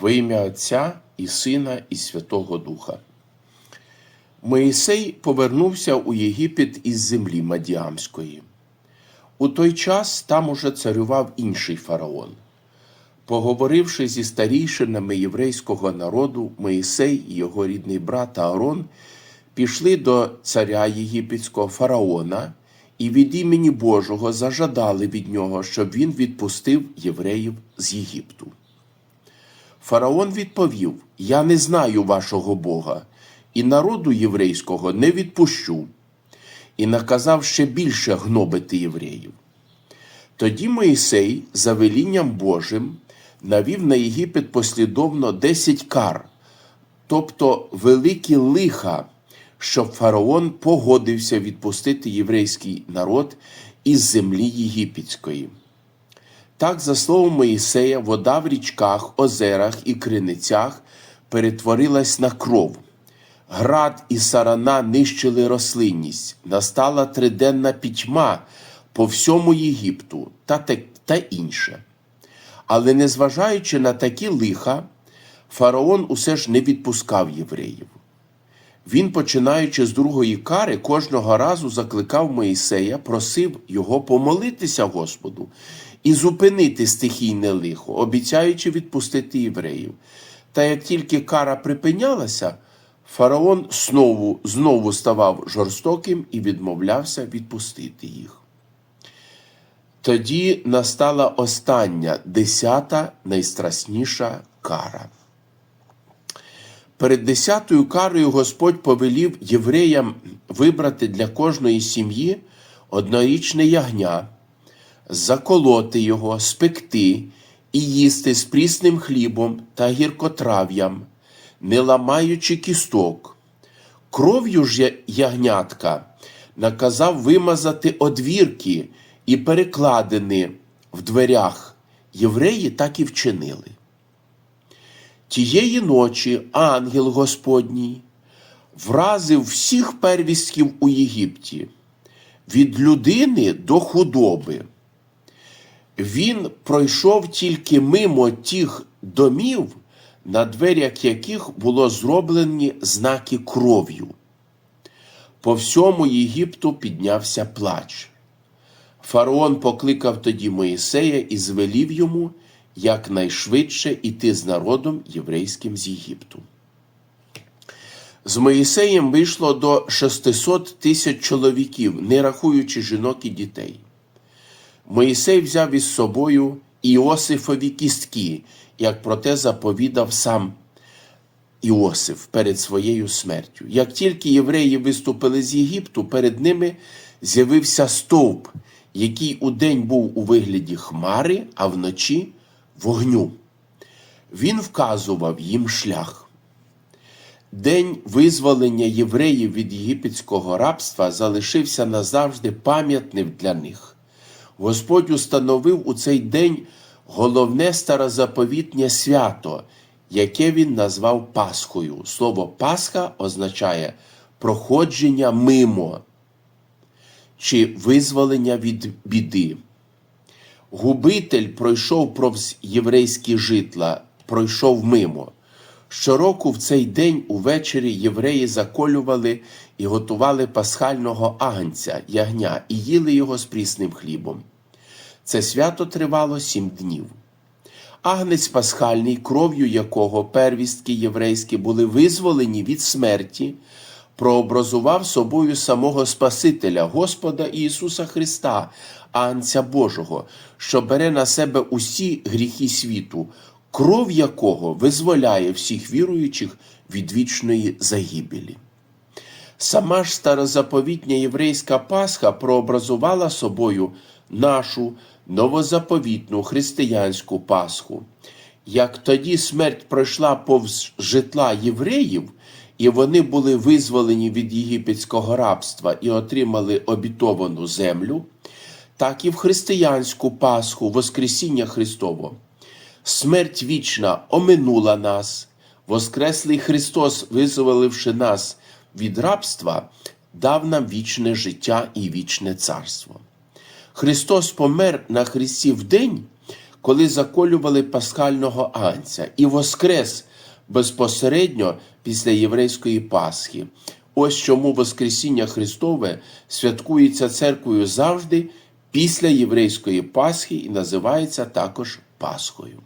Во ім'я Отця і Сина, і Святого Духа. Моїсей повернувся у Єгипет із землі Мадіамської. У той час там уже царював інший фараон. Поговоривши зі старійшинами єврейського народу, Моїсей і його рідний брат Аарон пішли до царя єгипетського фараона і від імені Божого зажадали від нього, щоб він відпустив євреїв з Єгипту. Фараон відповів: Я не знаю вашого Бога, і народу єврейського не відпущу, і наказав ще більше гнобити євреїв. Тоді Моїсей, за велінням Божим, навів на Єгипет послідовно десять кар, тобто великі лиха, щоб фараон погодився відпустити єврейський народ із землі єгипетської. Так, за словом Моїсея, вода в річках, озерах і криницях перетворилась на кров. Град і сарана нищили рослинність, настала триденна пітьма по всьому Єгипту та, та інше. Але незважаючи на такі лиха, фараон усе ж не відпускав євреїв. Він, починаючи з другої кари, кожного разу закликав Моїсея, просив його помолитися Господу і зупинити стихійне лихо, обіцяючи відпустити євреїв. Та як тільки кара припинялася, фараон знову, знову ставав жорстоким і відмовлявся відпустити їх. Тоді настала остання, десята найстрасніша кара. Перед десятою карою Господь повелів євреям вибрати для кожної сім'ї однорічне ягня, заколоти його, спекти і їсти з прісним хлібом та гіркотрав'ям, не ламаючи кісток. Кров'ю ж ягнятка наказав вимазати одвірки і перекладини в дверях. Євреї так і вчинили. Тієї ночі ангел Господній вразив всіх первістків у Єгипті, від людини до худоби. Він пройшов тільки мимо тих домів, на дверях яких було зроблені знаки кров'ю. По всьому Єгипту піднявся плач. Фараон покликав тоді Моїсея і звелів йому якнайшвидше іти з народом єврейським з Єгипту. З Моїсеєм вийшло до 600 тисяч чоловіків, не рахуючи жінок і дітей. Моїсей взяв із собою Іосифові кістки, як про те заповідав сам Іосиф перед своєю смертю. Як тільки євреї виступили з Єгипту, перед ними з'явився стовп, який удень був у вигляді хмари, а вночі вогню. Він вказував їм шлях. День визволення євреїв від єгипетського рабства залишився назавжди пам'ятним для них. Господь установив у цей день головне старозаповітнє свято, яке він назвав Пасхою. Слово Пасха означає проходження мимо чи визволення від біди. Губитель пройшов повз єврейські житла, пройшов мимо. Щороку в цей день увечері євреї заколювали і готували пасхального агнця, ягня, і їли його з прісним хлібом. Це свято тривало сім днів. Агнець пасхальний, кров'ю якого первістки єврейські були визволені від смерті, прообразував собою самого Спасителя, Господа Ісуса Христа, Анця Божого, що бере на себе усі гріхи світу, кров якого визволяє всіх віруючих від вічної загибелі. Сама ж старозаповітня єврейська Пасха прообразувала собою нашу новозаповітну християнську Пасху. Як тоді смерть пройшла повз житла євреїв, і вони були визволені від єгипетського рабства і отримали обітовану землю, так і в християнську Пасху, Воскресіння Христово. Смерть вічна оминула нас, Воскреслий Христос, визволивши нас від рабства, дав нам вічне життя і вічне царство. Христос помер на Христі в день, коли заколювали пасхального анця, і воскрес безпосередньо після єврейської Пасхи. Ось чому Воскресіння Христове святкується церквою завжди після єврейської Пасхи і називається також Пасхою.